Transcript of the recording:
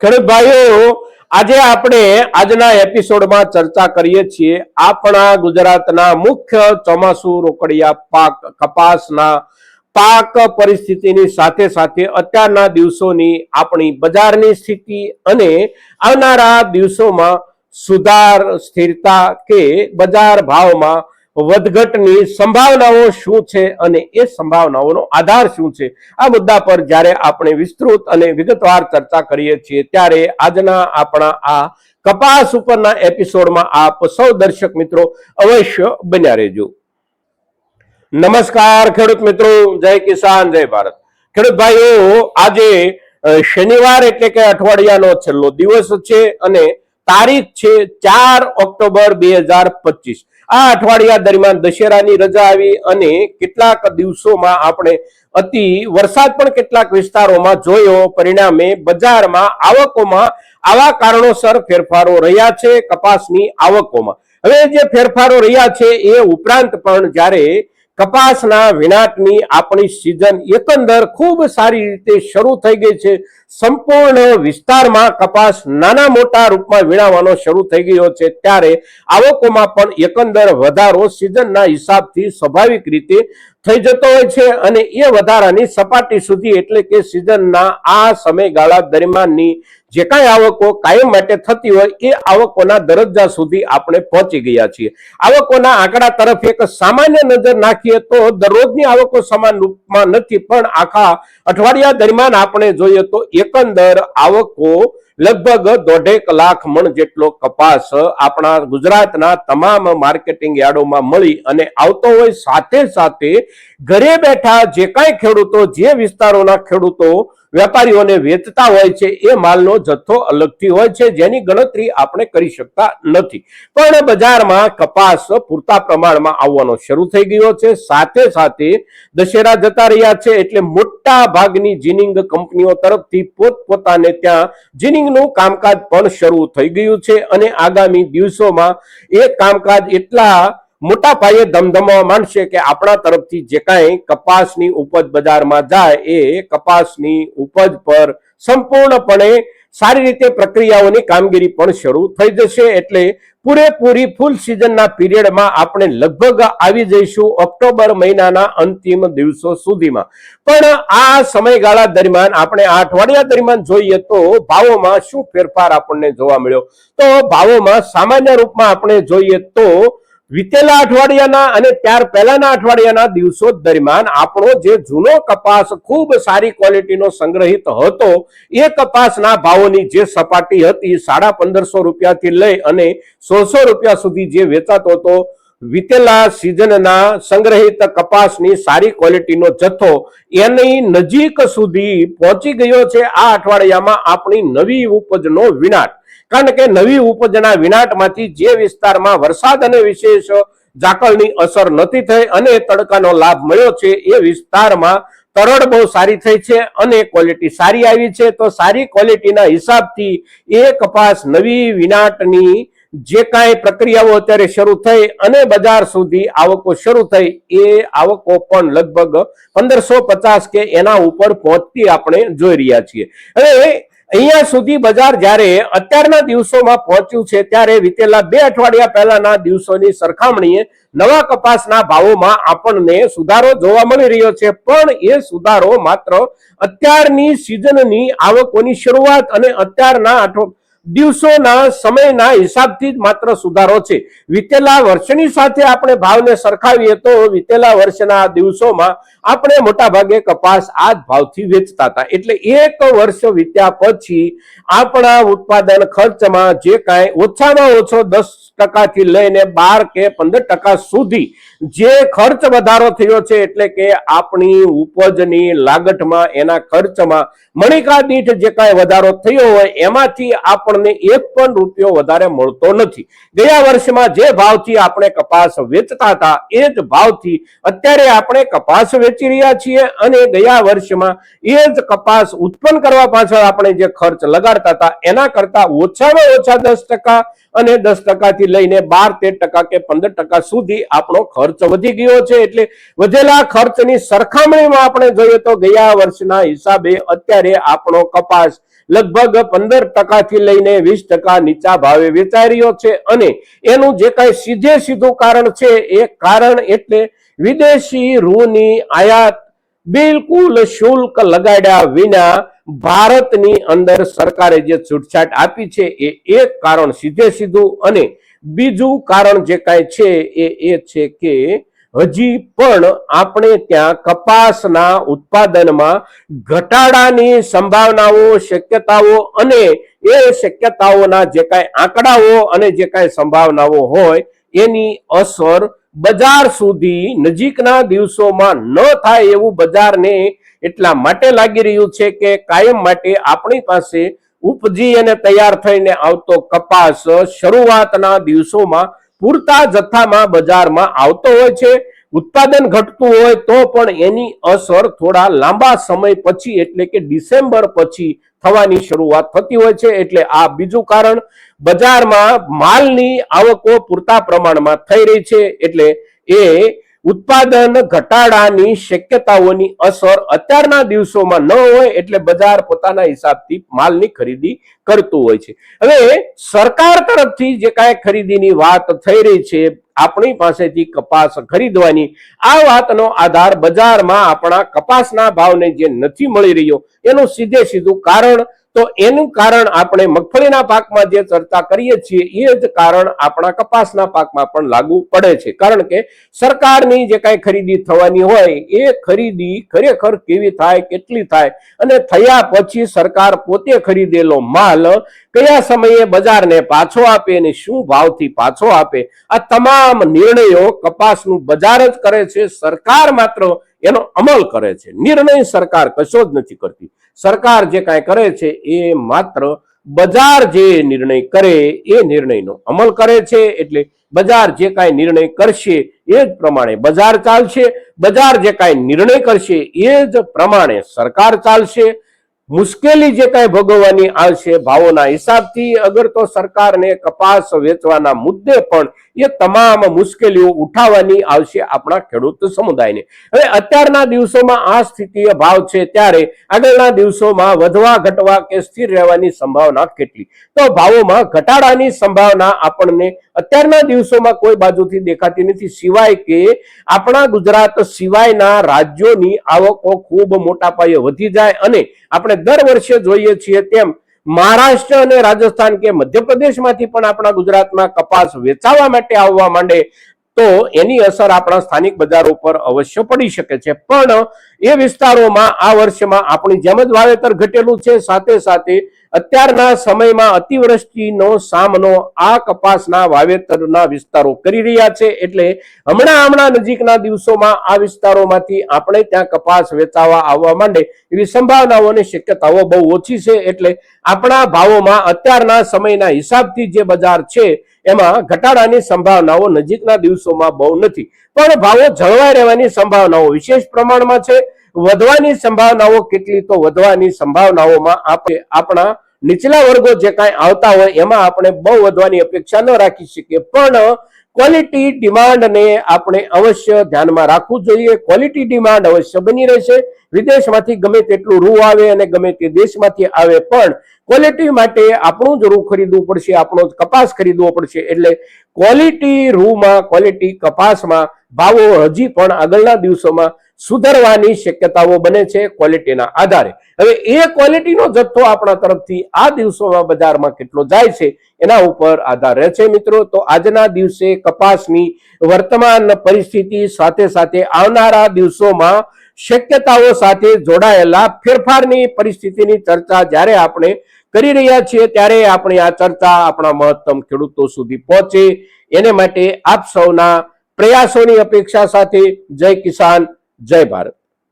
ખેડૂત ભાઈઓ આજે આપણે આજના એપિસોડમાં ચર્ચા કરીએ છીએ આપણા ગુજરાતના મુખ્ય ચોમાસુ રોકડિયા પાક કપાસના પાક પરિસ્થિતિની સાથે સાથે અત્યારના દિવસોની આપણી બજારની સ્થિતિ અને આવનારા દિવસોમાં સુધાર, સ્થિરતા કે બજાર ભાવમાં વધઘટની સંભાવનાઓ શું છે અને એ સંભાવનાઓનો આધાર શું છે? આ મુદ્દા પર જ્યારે આપણે વિસ્તૃત અને વિગતવાર ચર્ચા કરીએ છીએ, ત્યારે આજના આપણા આ કપાસ ઉપરના એપિસોડમાં આપ સૌ દર્શક મિત્રો અવશ્ય બન્યા રહેજો. નમસ્કાર ખેડૂત મિત્રો, જય કિસાન, જય ભારત. ખેડૂત ભાઈઓ, આજે શનિવાર એટલે કે અઠવાડિયાનો છેલ્લો દિવસ છે અને તારીખ છે ચાર ઓક્ટોબર બે હજાર પચીસ. આ અઠવાડિયા દરમિયાન દશેરાની રજા આવી અને કેટલાક દિવસોમાં આપણે અતિ વરસાદ પણ કેટલાક વિસ્તારોમાં જોયો. પરિણામે બજારમાં આવકોમાં આવા કારણોસર ફેરફારો રહ્યા છે કપાસની આવકોમાં. હવે જે ફેરફારો રહ્યા છે એ ઉપરાંત પણ જ્યારે કપાસના વિનાટની આપણી સિઝન એકંદર ખૂબ સારી રીતે શરૂ થઈ ગઈ છે સંપૂર્ણ વિસ્તારમાં કપાસ નાના મોટા રૂપમાં વીણાવાનો શરૂ થઈ ગયો છે. ત્યારે આવકોમાં પણ એકંદર વધારો સિઝનના હિસાબથી સ્વાભાવિક રીતે થઈ જતો હોય છે અને એ વધારાની સપાટી સુધી એટલે કે સિઝનના આ સમયગાળા દરમિયાનની જે કાંઈ આવકો કાયમ માટે થતી હોય એ આવકોના દરજ્જા સુધી આપણે પહોંચી ગયા છીએ. આવકોના આંકડા તરફ એક સામાન્ય નજર નાખીએ તો દરરોજની આવકો સમાન રૂપમાં નથી પણ આખા અઠવાડિયા દરમિયાન આપણે જોઈએ તો એકંદર આવકો લગભગ દોઢેક લાખ મણ જેટલો કપાસ આપણા ગુજરાતના તમામ માર્કેટિંગ યાર્ડોમાં મળી અને આવતો હોય સાથે સાથે ઘરે બેઠા જે કાંઈ ખેડૂતો, જે વિસ્તારોના ખેડૂતો વેપારીઓને વેચતા હોય છે, એ માલનો જથ્થો અલગથી હોય છે, જેની ગણતરી આપણે કરી શકતા નથી. પણ બજારમાં કપાસ પૂરતા પ્રમાણમાં આવવાનો શરૂ થઈ ગયો છે. સાથે સાથે દશેરા જતા રહ્યા છે એટલે મોટા ભાગની જીનિંગ કંપનીઓ તરફથી પોતપોતાને ત્યાં જીનિંગનું કામકાજ પણ શરૂ થઈ ગયું છે અને આગામી દિવસોમાં એ કામકાજ એટલા મોટા પાયે ધમધમવા માંડશે કે આપણા તરફથી જે કાંઈ કપાસની ઉપજ બજારમાં જાય એ કપાસની ઉપજ પર સંપૂર્ણપણે સારી રીતે પ્રક્રિયાઓની કામગીરી પણ શરૂ થઈ જશે એટલે પૂરેપૂરી ફૂલ સિઝનના પીરિયડમાં આપણે લગભગ આવી જઈશું ઓક્ટોબર મહિનાના અંતિમ દિવસો સુધીમાં. પણ આ સમયગાળા દરમિયાન આપણે આ અઠવાડિયા દરમિયાન જોઈએ તો ભાવોમાં શું ફેરફાર આપણને જોવા મળ્યો? તો ભાવોમાં સામાન્ય રૂપમાં આપણે જોઈએ તો વિતેલા અઠવાડિયાના અને ત્યાર પહેલાના અઠવાડિયાના દિવસો દરમિયાન આપણો જે જૂનો કપાસ ખૂબ સારી ક્વોલિટીનો સંગ્રહિત હતો, એ કપાસના ભાવોની જે સપાટી હતી, સાડા પંદરસો રૂપિયાથી લઈ અને સોળસો રૂપિયા સુધી જે વેચાતો હતો વિતેલા સિઝનના સંગ્રહિત કપાસની સારી ક્વોલિટીનો જથ્થો એની નજીક સુધી પહોંચી ગયો છે. આ અઠવાડિયામાં આપણી નવી ઉપજનો વિનાટ. કારણ કે નવી ઉપજના વિનાટમાંથી જે વિસ્તારમાં વરસાદ અને વિશેષ ઝાકળની અસર નથી થઈ અને તડકાનો લાભ મળ્યો છે, એ વિસ્તારમાં તરડ બહુ સારી થઈ છે અને ક્વોલિટી સારી આવી છે. તો સારી ક્વોલિટીના હિસાબથી એ કપાસ નવી વિનાટની જે કાંઈ પ્રક્રિયાઓ અત્યારે શરૂ થઈ અને બજાર સુધી આવકો શરૂ થઈ, એ આવકો પણ લગભગ પંદરસો પચાસ કે એના ઉપર પહોંચતી આપણે જોઈ રહ્યા છીએ. હવે અહીંયા સુધી બજાર જ્યારે અત્યારના દિવસોમાં પહોંચ્યું છે, ત્યારે વિતેલા બે અઠવાડિયા પહેલાના દિવસોની સરખામણીએ નવા કપાસના ભાવોમાં આપણને સુધારો જોવા મળી રહ્યો છે, પણ એ સુધારો માત્ર અત્યારની સિઝનની આવકોની શરૂઆત અને અત્યારના દિવસોના સમયના હિસાબથી જ માત્ર સુધારો છે. વિતેલા વર્ષની સાથે આપણે ભાવને સરખાવીએ તો વિતેલા વર્ષના દિવસોમાં આપણે મોટા ભાગે કપાસ આ જ ભાવથી વેચતા હતા. એટલે એક વર્ષ વીત્યા પછી આપણા ઉત્પાદન ખર્ચમાં જે કાંઈ ઓછામાં ઓછો દસ ટકાથી લઈને બાર કે પંદર ટકા સુધી જે ખર્ચ વધારો થયો છે, એટલે કે આપણી ઉપજની લાગતમાં એના ખર્ચમાં મણિકા દીઠ જે કાંઈ વધારો થયો હોય, એમાંથી આપણે આપણને એક પણ રૂપિયો વધારે મળતો નથી. ગયા વર્ષમાં જે ભાવથી આપણે કપાસ વેચતા હતા, એ જ ભાવથી અત્યારે આપણે કપાસ વેચી રહ્યા છીએ અને ગયા વર્ષમાં એ જ કપાસ ઉત્પન્ન કરવા પાછળ આપણે જે ખર્ચ લગાડતા હતા, એના કરતા ઓછામાં ઓછા દસ ટકા અને દસ ટકાથી લઈને બાર તેર ટકા કે પંદર ટકા સુધી આપણો ખર્ચ વધી ગયો છે. એટલે વધેલા ખર્ચની સરખામણીમાં આપણે જોઈએ તો ગયા વર્ષના હિસાબે અત્યારે આપણો કપાસ લગભગ પંદર ટકાથી લઈને વીસ ટકા નીચા ભાવે વેચાઈ રહ્યો છે અને એનું જે કાંઈ સીધે સીધું કારણ છે એ કારણ એટલે વિદેશી રૂની આયાત બિલકુલ શુલ્ક લગાડ્યા વિના ભારતની અંદર સરકારે જે છૂટછાટ આપી છે એ એક કારણ સીધે સીધું અને બીજું કારણ જે કાંઈ છે એ એ છે કે હજી પણ આપણે ત્યાં કપાસના ઉત્પાદનમાં ઘટાડાની સંભાવનાઓ, શક્યતાઓ અને એ શક્યતાઓના જે કાંઈ આંકડાઓ અને જે કાંઈ સંભાવનાઓ હોય, એની અસર બજાર સુધી નજીકના દિવસોમાં ન થાય એવું બજારને એટલા માટે લાગી રહ્યું છે કે કાયમ માટે આપણી પાસે ઉપજી અને તૈયાર થઈને આવતો કપાસ શરૂઆતના દિવસોમાં પૂરતા જથ્થામાં બજારમાં આવતો હોય છે, ઉત્પાદન ઘટતું હોય તો પણ એની અસર થોડા લાંબા સમય પછી, એટલે કે ડિસેમ્બર પછી થવાની શરૂઆત થતી હોય છે. એટલે આ બીજું કારણ, બજારમાં માલની આવકો પૂરતા પ્રમાણમાં થઈ રહી છે. એટલે એ ઉત્પાદન ઘટાડાની શક્યતાઓની અસર અત્યારના દિવસોમાં ન હોય એટલે બજાર પોતાના હિસાબથી માલની ખરીદી કરતું હોય છે. હવે સરકાર તરફથી જે કાંઈ ખરીદીની વાત થઈ રહી છે, આપણી પાસેથી કપાસ ખરીદવાની, આ વાતનો આધાર બજારમાં આપણા કપાસના ભાવને જે નથી મળી રહ્યો, એનું સીધે સીધું કારણ તો એનું કારણ આપણે મગફળીના પાકમાં જે ચર્ચા કરીએ છીએ, એ જ કારણ આપણા કપાસના પાકમાં પણ લાગુ પડે છે. કારણ કે સરકારની જે કાંઈ ખરીદી થવાની હોય, એ ખરીદી ખરેખર કેવી થાય, કેટલી થાય અને થયા પછી સરકાર પોતે ખરીદેલો માલ કયા સમયે બજારને પાછો આપે અને શું ભાવથી પાછો આપે? આ તમામ નિર્ણયો કપાસનું બજાર જ કરે છે. સરકાર માત્ર એનો અમલ કરે છે. નિર્ણય સરકાર કશો જ નથી કરતી. સરકાર જે કાંઈ કરે છે એ માત્ર બજાર જે નિર્ણય કરે એ નિર્ણયનો અમલ કરે છે. એટલે બજાર જે કાંઈ નિર્ણય કરશે એ જ પ્રમાણે બજાર ચાલશે. બજાર જે કાંઈ નિર્ણય કરશે એ જ પ્રમાણે સરકાર ચાલશે. મુશ્કેલી જે કાંઈ ભોગવવાની આવશે ભાવોના હિસાબથી અગર તો સરકારને કપાસ વેચવાના મુદ્દે પણ એ તમામ મુશ્કેલીઓ ઉઠાવવાની આવશે આપણા ખેડૂત સમુદાયને. હવે અત્યારના દિવસોમાં આ સ્થિતિએ ભાવ છે ત્યારે આગળના દિવસોમાં વધવા ઘટવા કે સ્થિર રહેવાની સંભાવના કેટલી? તો ભાવોમાં ઘટાડાની સંભાવના આપણને અત્યારના દિવસોમાં કોઈ બાજુથી દેખાતી નથી. સિવાય કે આપણા ગુજરાત સિવાયના રાજ્યોની આવકો ખૂબ મોટા પાયે વધી જાય અને આપણે દર વર્ષે જોઈએ છીએ તેમ મહારાષ્ટ્ર અને રાજસ્થાન કે મધ્યપ્રદેશમાંથી પણ આપણા ગુજરાતમાં કપાસ વેચાવા માટે આવવા માંડે, તો એની અસર આપણા સ્થાનિક બજારો પર અવશ્ય પડી શકે છે. પણ એ વિસ્તારોમાં આ વર્ષમાં આપણી જેમ જ વાવેતર ઘટેલું છે, સાથે સાથે અત્યારના સમયમાં અતિવૃષ્ટિનો સામનો આ કપાસના વાવેતરના વિસ્તારો કરી રહ્યા છે. એટલે હમણાં હમણાં નજીકના દિવસોમાં આ વિસ્તારોમાંથી આપણે ત્યાં કપાસ વેચાવા આવવા માંડે એવી સંભાવનાઓની શક્યતાઓ બહુ ઓછી છે. એટલે આપણા ભાવોમાં અત્યારના સમયના હિસાબથી જે બજાર છે એમાં ઘટાડાની સંભાવનાઓ નજીકના દિવસોમાં બહુ નથી. પણ ભાવો જળવાઈ રહેવાની સંભાવનાઓ વિશેષ પ્રમાણમાં છે. વધવાની સંભાવનાઓ કેટલી તો વધવાની સંભાવનાઓમાં આપણે આપણા નીચલા વર્ગો જે કાંઈ આવતા હોય એમાં આપણે બહુ વધવાની અપેક્ષા ન રાખી શકીએ. પણ ક્વોલિટી ડિમાન્ડને આપણે અવશ્ય ધ્યાનમાં રાખવું જોઈએ. ક્વોલિટી ડિમાન્ડ અવશ્ય બની રહેશે. વિદેશમાંથી ગમે તેટલું રૂ આવે અને ગમે તે દેશમાંથી આવે પણ ક્વોલિટી માટે આપણું જ રૂ ખરીદવું પડશે, આપણો જ કપાસ ખરીદવો પડશે. એટલે ક્વોલિટી રૂમાં ક્વોલિટી કપાસમાં ભાવો હજી પણ આગળના દિવસોમાં સુધરવાની શક્યતાઓ બને છે ક્વોલિટીના આધારે. હવે એ ક્વોલિટીનો જથ્થો આપણા તરફથી આ દિવસોમાં બજારમાં કેટલો જાય છે એના ઉપર આધાર રહે છે મિત્રો. તો આજના દિવસે કપાસની વર્તમાન પરિસ્થિતિ સાથે સાથે આવનારા દિવસોમાં શક્યતાઓ સાથે જોડાયેલા ફેરફારની પરિસ્થિતિની ચર્ચા જ્યારે આપણે કરી રહ્યા છીએ ત્યારે આપણી આ ચર્ચા આપણા મહત્તમ ખેડૂતો સુધી પહોંચે. એને માટે આપ સૌના પ્રયાસોની અપેક્ષા સાથે જય કિસાન જય ભારત.